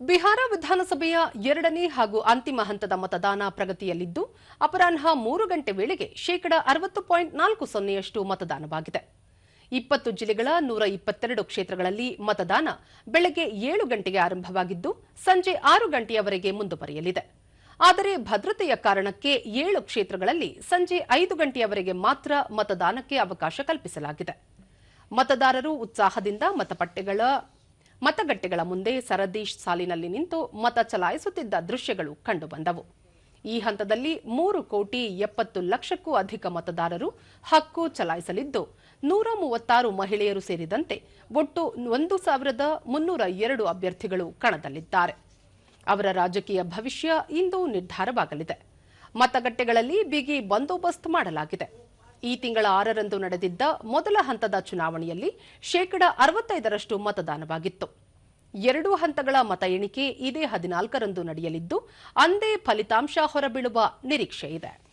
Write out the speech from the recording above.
ಬಿಹಾರ ವಿಧಾನಸಭೆಯ ಎರಡನೇ ಹಾಗೂ ಅಂತಿಮ ಹಂತದ ಮತದಾನ ಪ್ರಗತಿಯಲ್ಲಿದ್ದು, ಅಪರಾಹ್ನ ಮೂರು ಗಂಟೆ ವೇಳೆಗೆ ಶೇಕಡ ಅರವತ್ತು ಪಾಯಿಂಟ್ ನಾಲ್ಕು ಸೊನ್ನೆಯಷ್ಟು ಮತದಾನವಾಗಿದೆ. ಇಪ್ಪತ್ತು ಜಿಲ್ಲೆಗಳ ನೂರ ಇಪ್ಪತ್ತೆರಡು ಕ್ಷೇತ್ರಗಳಲ್ಲಿ ಮತದಾನ ಬೆಳಗ್ಗೆ ಏಳು ಗಂಟೆಗೆ ಆರಂಭವಾಗಿದ್ದು, ಸಂಜೆ ಆರು ಗಂಟೆಯವರೆಗೆ ಮುಂದುವರಿಯಲಿದೆ. ಆದರೆ ಭದ್ರತೆಯ ಕಾರಣಕ್ಕೆ ಏಳು ಕ್ಷೇತ್ರಗಳಲ್ಲಿ ಸಂಜೆ ಐದು ಗಂಟೆಯವರೆಗೆ ಮಾತ್ರ ಮತದಾನಕ್ಕೆ ಅವಕಾಶ ಕಲ್ಪಿಸಲಾಗಿದೆ. ಮತದಾರರು ಉತ್ಸಾಹದಿಂದ ಮತಪಟ್ಟೆಗಳ ಮತಗಟ್ಟೆಗಳ ಮುಂದೆ ಸರದಿ ಸಾಲಿನಲ್ಲಿ ನಿಂತು ಮತ ಚಲಾಯಿಸುತ್ತಿದ್ದ ದೃಶ್ಯಗಳು ಕಂಡುಬಂದವು. ಈ ಹಂತದಲ್ಲಿ ಮೂರು ಕೋಟಿ ಎಪ್ಪತ್ತು ಲಕ್ಷಕ್ಕೂ ಅಧಿಕ ಮತದಾರರು ಹಕ್ಕು ಚಲಾಯಿಸಲಿದ್ದು, ನೂರ ಮೂವತ್ತಾರು ಮಹಿಳೆಯರು ಸೇರಿದಂತೆ ಒಟ್ಟು ಒಂದು ಸಾವಿರದ ಮುನ್ನೂರ ಎರಡು ಅಭ್ಯರ್ಥಿಗಳು ಕಣದಲ್ಲಿದ್ದಾರೆ. ಅವರ ರಾಜಕೀಯ ಭವಿಷ್ಯ ಇಂದು ನಿರ್ಧಾರವಾಗಲಿದೆ. ಮತಗಟ್ಟೆಗಳಲ್ಲಿ ಬಿಗಿ ಬಂದೋಬಸ್ತ್ ಮಾಡಲಾಗಿದೆ. ಈ ತಿಂಗಳ ಆರರಂದು ನಡೆದಿದ್ದ ಮೊದಲ ಹಂತದ ಚುನಾವಣೆಯಲ್ಲಿ ಶೇಕಡ ಅರವತ್ತೈದರಷ್ಟು ಮತದಾನವಾಗಿತ್ತು. ಎರಡು ಹಂತಗಳ ಮತ ಎಣಿಕೆ ಇದೇ ಹದಿನಾಲ್ಕರಂದು ನಡೆಯಲಿದ್ದು, ಅಂದೇ ಫಲಿತಾಂಶ ಹೊರಬೀಳುವ ನಿರೀಕ್ಷೆ ಇದೆ.